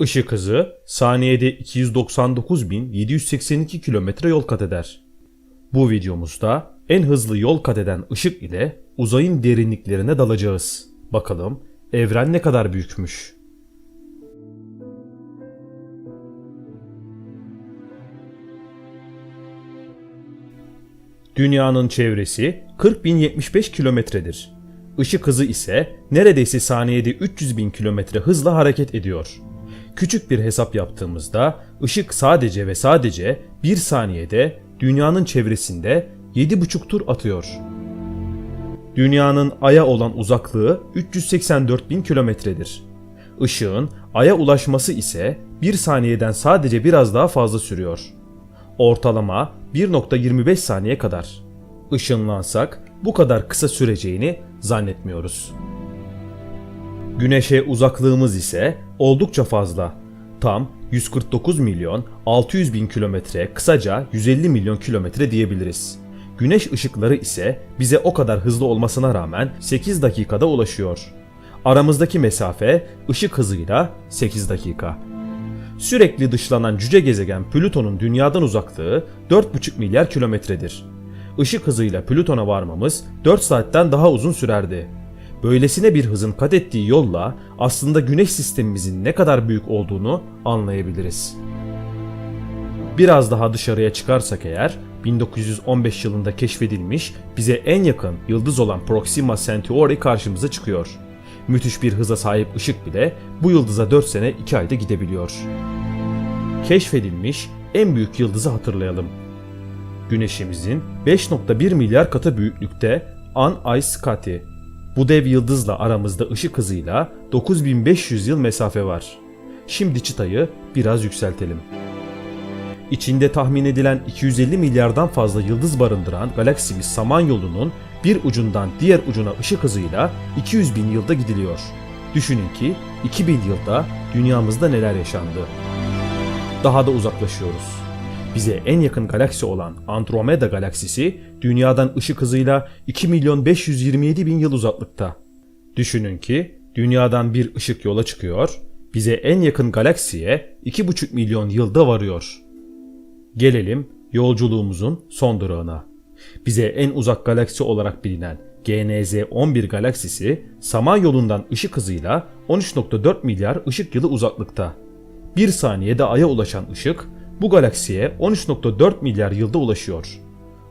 Işık hızı saniyede 299.782 kilometre yol kat eder. Bu videomuzda en hızlı yol kat eden ışık ile uzayın derinliklerine dalacağız. Bakalım evren ne kadar büyükmüş. Dünyanın çevresi 40.075 kilometredir. Işık hızı ise neredeyse saniyede 300.000 kilometre hızla hareket ediyor. Küçük bir hesap yaptığımızda ışık sadece ve sadece 1 saniyede dünyanın çevresinde 7,5 tur atıyor. Dünyanın Ay'a olan uzaklığı 384 bin kilometredir. Işığın Ay'a ulaşması ise 1 saniyeden sadece biraz daha fazla sürüyor. Ortalama 1.25 saniye kadar. Işınlansak bu kadar kısa süreceğini zannetmiyoruz. Güneşe uzaklığımız ise oldukça fazla. Tam 149 milyon 600 bin kilometre kısaca 150 milyon kilometre diyebiliriz. Güneş ışıkları ise bize o kadar hızlı olmasına rağmen 8 dakikada ulaşıyor. Aramızdaki mesafe ışık hızıyla 8 dakika. Sürekli dışlanan cüce gezegen Plüton'un dünyadan uzaklığı 4,5 milyar kilometredir. Işık hızıyla Plüton'a varmamız 4 saatten daha uzun sürerdi. Böylesine bir hızın kat ettiği yolla aslında güneş sistemimizin ne kadar büyük olduğunu anlayabiliriz. Biraz daha dışarıya çıkarsak eğer 1915 yılında keşfedilmiş bize en yakın yıldız olan Proxima Centauri karşımıza çıkıyor. Müthiş bir hıza sahip ışık bile bu yıldıza 4 sene 2 ayda gidebiliyor. Keşfedilmiş en büyük yıldızı hatırlayalım. Güneşimizin 5.1 milyar katı büyüklükte An Scatii. Bu dev yıldızla aramızda ışık hızıyla 9500 yıl mesafe var. Şimdi çıtayı biraz yükseltelim. İçinde tahmin edilen 250 milyardan fazla yıldız barındıran galaksimiz Samanyolu'nun bir ucundan diğer ucuna ışık hızıyla 200 bin yılda gidiliyor. Düşünün ki 2000 yılda dünyamızda neler yaşandı. Daha da uzaklaşıyoruz. Bize en yakın galaksi olan Andromeda galaksisi dünyadan ışık hızıyla 2 milyon 527 bin yıl uzaklıkta. Düşünün ki dünyadan bir ışık yola çıkıyor, bize en yakın galaksiye 2,5 milyon yılda varıyor. Gelelim yolculuğumuzun son durağına. Bize en uzak galaksi olarak bilinen GNZ 11 galaksisi Samanyolu'ndan ışık hızıyla 13.4 milyar ışık yılı uzaklıkta. Bir saniyede Ay'a ulaşan ışık bu galaksiye 13.4 milyar yılda ulaşıyor.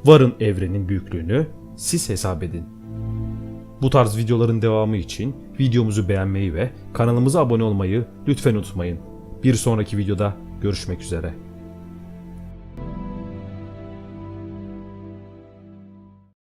Varın evrenin büyüklüğünü siz hesap edin. Bu tarz videoların devamı için videomuzu beğenmeyi ve kanalımıza abone olmayı lütfen unutmayın. Bir sonraki videoda görüşmek üzere.